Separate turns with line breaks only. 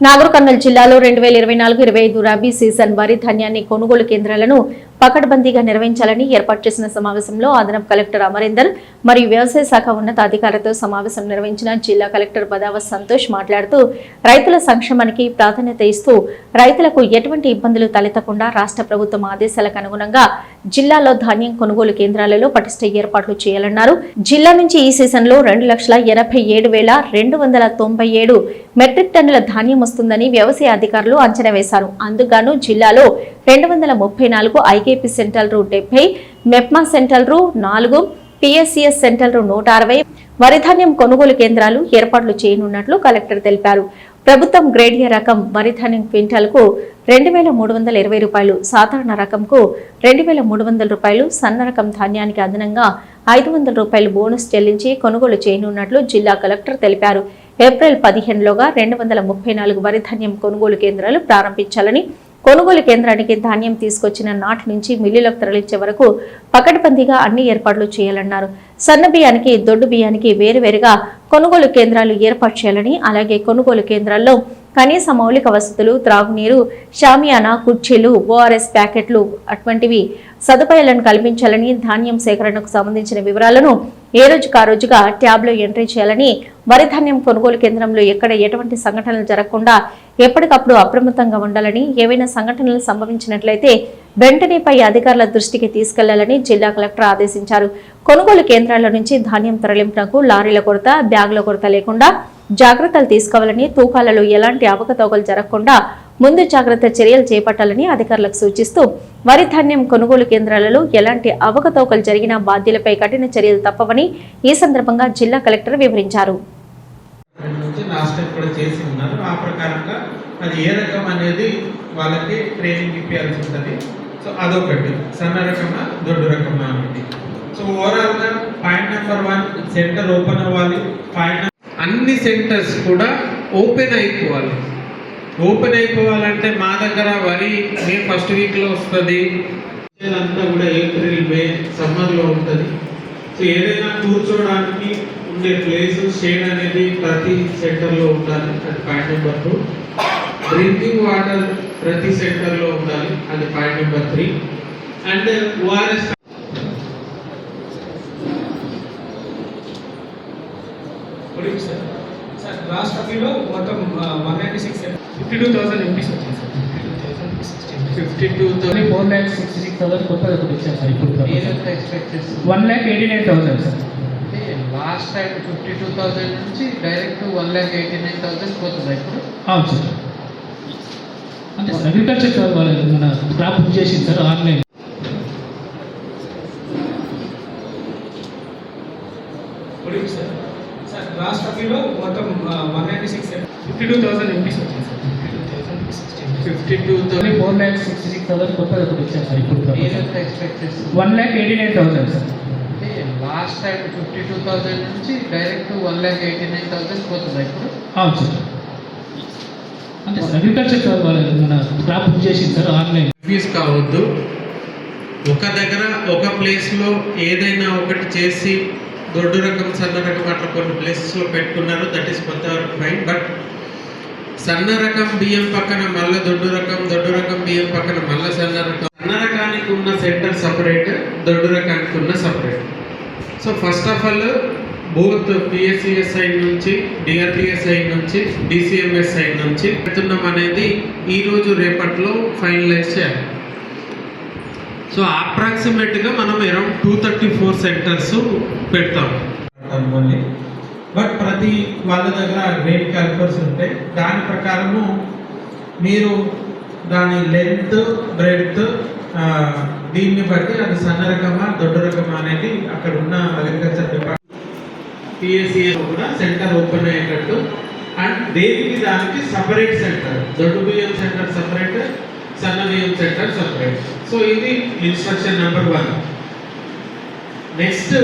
నాగర్ కర్నూలు జిల్లాలో రెండు వేల ఇరవై నాలుగు ఇరవై ఐదు రబీ సీజన్ వరి ధాన్యాన్ని కొనుగోలు కేంద్రాలను పకడ్బందీగా నిర్వహించాలని ఏర్పాటు చేసిన సమావేశంలో అదనపు కలెక్టర్ అమరేందర్ మరియు వ్యవసాయ శాఖ ఉన్నతాధికారులతో సమావేశం నిర్వహించిన జిల్లా కలెక్టర్ బదావ సంతోష్ మాట్లాడుతూ రైతుల సంక్షేమానికి ప్రాధాన్యత ఇస్తూ రైతులకు ఎటువంటి ఇబ్బందులు తలెత్తకుండా రాష్ట్ర ప్రభుత్వం ఆదేశాలకు అనుగుణంగా జిల్లాలో ధాన్యం కొనుగోలు కేంద్రాలలో పటిష్ట ఏర్పాట్లు చేయాలన్నారు. జిల్లా నుంచి ఈ సీజన్లో రెండు లక్షల ఎనభై ఏడు వేల రెండు వందల తొంభై ఏడు మెట్రిక్ టన్నుల ధాన్యం వస్తుందని వ్యవసాయ అధికారులు అంచనా వేశారు. అందుగాను జిల్లాలో రెండు వందల ముప్పై నాలుగు ఐకేపీ సెంట్రల్ రూ డెబ్బై మెప్మా సెంట్రల్ రూ నాలుగు పిఎస్సిఎస్ సెంట్రల్ రూ నూట అరవై. వరిధాన్యం కొనుగోలు కేంద్రాలు ఏర్పాట్లు చేయనున్నట్లు కలెక్టర్ తెలిపారు. ప్రభుత్వం గ్రేడియ రకం వరిధాన్యం క్వింటాల్కు రెండు వేల మూడు వందల ఇరవై రూపాయలు సాధారణ రకంకు రెండు వేల మూడు వందల రూపాయలు సన్న రకం ధాన్యానికి అదనంగా ఐదు వందల రూపాయలు బోనస్ చెల్లించి కొనుగోలు చేయనున్నట్లు జిల్లా కలెక్టర్ తెలిపారు. ఏప్రిల్ పదిహేనులోగా రెండు వందల ముప్పై నాలుగు వరిధాన్యం కొనుగోలు కేంద్రాలు ప్రారంభించాలని కొనుగోలు కేంద్రానికి ధాన్యం తీసుకొచ్చిన నాటి నుంచి మిల్లులకు తరలించే వరకు పకడ్బందీగా అన్ని ఏర్పాట్లు చేయాలన్నారు. సన్న బియ్యానికి దొడ్డు బియ్యానికి వేరువేరుగా కొనుగోలు కేంద్రాలు ఏర్పాటు చేయాలని అలాగే కొనుగోలు కేంద్రాల్లో కనీస మౌలిక వసతులు త్రాగునీరు షామియానా కుర్చీలు ఓఆర్ఎస్ ప్యాకెట్లు అటువంటివి సదుపాయాలను కల్పించాలని ధాన్యం సేకరణకు సంబంధించిన వివరాలను ఏ రోజుకు ఆ రోజుగా ట్యాబ్లో ఎంట్రీ చేయాలని వరి ధాన్యం కొనుగోలు కేంద్రంలో ఎక్కడ ఎటువంటి సంఘటనలు జరగకుండా ఎప్పటికప్పుడు అప్రమత్తంగా ఉండాలని ఏవైనా సంఘటనలు సంభవించినట్లయితే వెంటనే పై అధికారుల దృష్టికి తీసుకెళ్ళాలని జిల్లా కలెక్టర్ ఆదేశించారు. కొనుగోలు కేంద్రాల నుంచి ధాన్యం తరలింపునకు లారీల కొరత బ్యాగుల కొరత లేకుండా జాగ్రత్తలు తీసుకోవాలని తూకాలలో ఎలాంటి అవకతవకలు జరగకుండా ముందు జాగ్రత్త చర్యలు చేపట్టాలని అధికారులకు సూచిస్తూ వరి ధాన్యం కొనుగోలు కేంద్రాలలో ఎలాంటి అవకతవకలు జరిగినా బాధ్యులపై కఠిన చర్యలు తప్పవని ఈ సందర్భంగా జిల్లా కలెక్టర్ వివరించారు.
నుంచి లాస్ట్ టైం కూడా చేసి ఉన్నారు. ఆ ప్రకారంగా అది ఏ రకం అనేది వాళ్ళకి ట్రైనింగ్ ఇప్పించాల్సి ఉంటుంది. సో అదొకటి. సన్న రకమా దొడ్డు రకమా అనేది. సో ఓవరాల్గా point number one center open అవ్వాలి. పాయింట్ అన్ని సెంటర్స్ కూడా ఓపెన్ అయిపోవాలి. ఓపెన్ అయిపోవాలంటే మా దగ్గర వరి మే ఫస్ట్ వీక్లో వస్తుంది. అంతా కూడా ఏప్రిల్ మే సమ్మర్లో ఉంటుంది. సో ఏదైనా కూర్చోడానికి ఉండే ప్లేస్ షేడ్ అనేది ప్రతి సెంటర్లో ఉండాలి. అది point number two drinking water ప్రతి సెంటర్లో ఉండాలి. అది point number three and ORS
sir sir last మొత్తం one ninety six fifty two thousand MPs వచ్చింది sir
fifty two
only four lakh sixty six thousand కొత్తగా సార్ ఇప్పుడు one lakh eighty nine thousand sir
last time fifty two thousand నుంచి direct one lakh eighty nine thousand పోతుంది ఇప్పుడు?
అవును sir. అంటే agriculture sir వాళ్ళు మన క్రాప్ బుక్ చేసింది sir online. Sir sir last అప్పీలో మొత్తం one ninety six fifty two thousand MPs వచ్చింది sir
fifty two
only four lakh sixty six thousand కొత్తగా సార్ ఇప్పుడు one lakh eighty nine thousand sir
last time fifty two thousand నుంచి direct one lakh eighty nine thousand పోతుంది ఇప్పుడు?
అవును sir. అంటే sir agriculture sir వాళ్ళు మన crop book చేసింది సార్ ఆన్లైన్?
కన్ఫ్యూజ్ కావద్దు. ఒక దగ్గర ఒక ప్లేస్లో ఏదైనా ఒకటి చేసి దొడ్డు రకం సన్న రకం అట్లా కొన్ని ప్లేసెస్లో పెట్టుకున్నారు. దట్ ఈస్ కొంతవరకు ఫైన్ బట్ సన్న రకం బియ్యం పక్కన మళ్ళీ దొడ్డు రకం దొడ్డు రకం బియ్యం పక్కన మళ్ళీ సన్న రకం. సన్న రకానికి ఉన్న సెంటర్ సపరేట్ దొడ్డు రకానికి ఉన్న separate so first of all booth PSCS side నుంచి డిఆర్డిఎస్ సైడ్ నుంచి డిసిఎంఎస్ సైడ్ నుంచి పెడుతున్నాం అనేది ఈరోజు రేపట్లో ఫైనలైజ్ చేయాలి. సో అప్రాక్సిమేట్గా మనం around two thirty four centers పెడతాం. ఓన్లీ బట్ ప్రతి వాళ్ళ దగ్గర గ్రేట్ క్యాలిపర్స్ ఉంటాయి దాని ప్రకారము మీరు దాని లెంత్ బ్రెడ్త్ దీన్ని బట్టి అది సన్న రకమా దొడ్డ రకమా అనేది అక్కడ ఉన్న అగ్రికల్చర్ డిపార్ట్మెంట్ పిఎస్సిఎస్ కూడా సెంటర్ ఓపెన్ అయ్యేటట్టు. అండ్ దేనికి దానికి సపరేట్ సెంటర్? దొడ్డు బియ్యం సెంటర్ సపరేట్ సన్న బియ్యం సెంటర్ సపరేట్. సో ఇది ఇన్స్ట్రక్షన్ నెంబర్ వన్. నెక్స్ట్